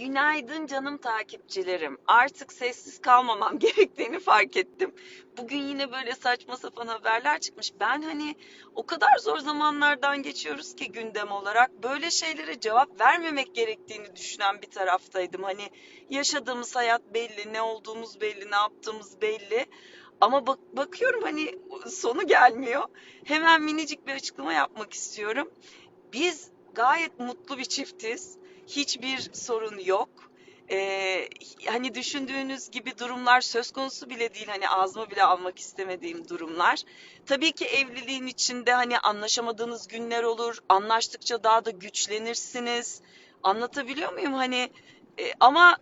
Günaydın canım takipçilerim. Artık sessiz kalmamam gerektiğini fark ettim. Bugün yine böyle saçma sapan haberler çıkmış. Ben hani o kadar zor zamanlardan geçiyoruz ki gündem olarak böyle şeylere cevap vermemek gerektiğini düşünen bir taraftaydım. Hani yaşadığımız hayat belli, ne olduğumuz belli, ne yaptığımız belli. Ama bak bakıyorum hani sonu gelmiyor. Hemen minicik bir açıklama yapmak istiyorum. Biz gayet mutlu bir çiftiz. Hiçbir sorun yok. Ee, hani düşündüğünüz gibi durumlar söz konusu bile değil. Hani ağzıma bile almak istemediğim durumlar. Tabii ki evliliğin içinde hani anlaşamadığınız günler olur. Anlaştıkça daha da güçlenirsiniz. Anlatabiliyor muyum? Hani e, ama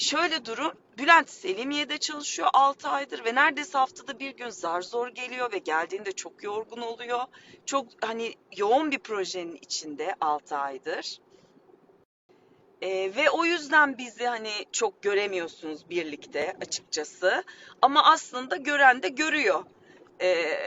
Şöyle durum, Bülent Selimiye'de çalışıyor 6 aydır ve neredeyse haftada bir gün zar zor geliyor ve geldiğinde çok yorgun oluyor. Çok hani yoğun bir projenin içinde 6 aydır. Ee, ve o yüzden bizi hani çok göremiyorsunuz birlikte açıkçası. Ama aslında gören de görüyor. Ee,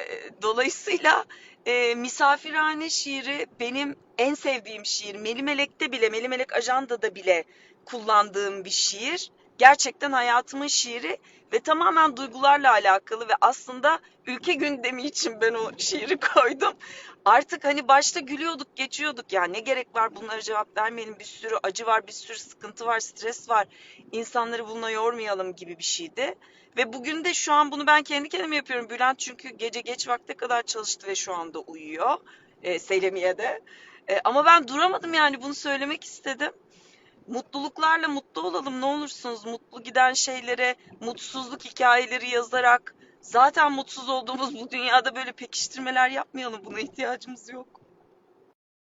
dolayısıyla e, Misafirhane şiiri benim en sevdiğim şiir. Melimelek'te bile, Melimelek Ajanda'da bile kullandığım bir şiir. Gerçekten hayatımın şiiri ve tamamen duygularla alakalı ve aslında ülke gündemi için ben o şiiri koydum. Artık hani başta gülüyorduk, geçiyorduk ya ne gerek var bunlara cevap vermeyelim. Bir sürü acı var, bir sürü sıkıntı var, stres var. İnsanları bununla yormayalım gibi bir şeydi. Ve bugün de şu an bunu ben kendi kendime yapıyorum. Bülent çünkü gece geç vakte kadar çalıştı ve şu anda uyuyor. E, Selemiye'de. E, ama ben duramadım yani bunu söylemek istedim. Mutluluklarla mutlu olalım ne olursunuz. Mutlu giden şeylere, mutsuzluk hikayeleri yazarak zaten mutsuz olduğumuz bu dünyada böyle pekiştirmeler yapmayalım. Buna ihtiyacımız yok.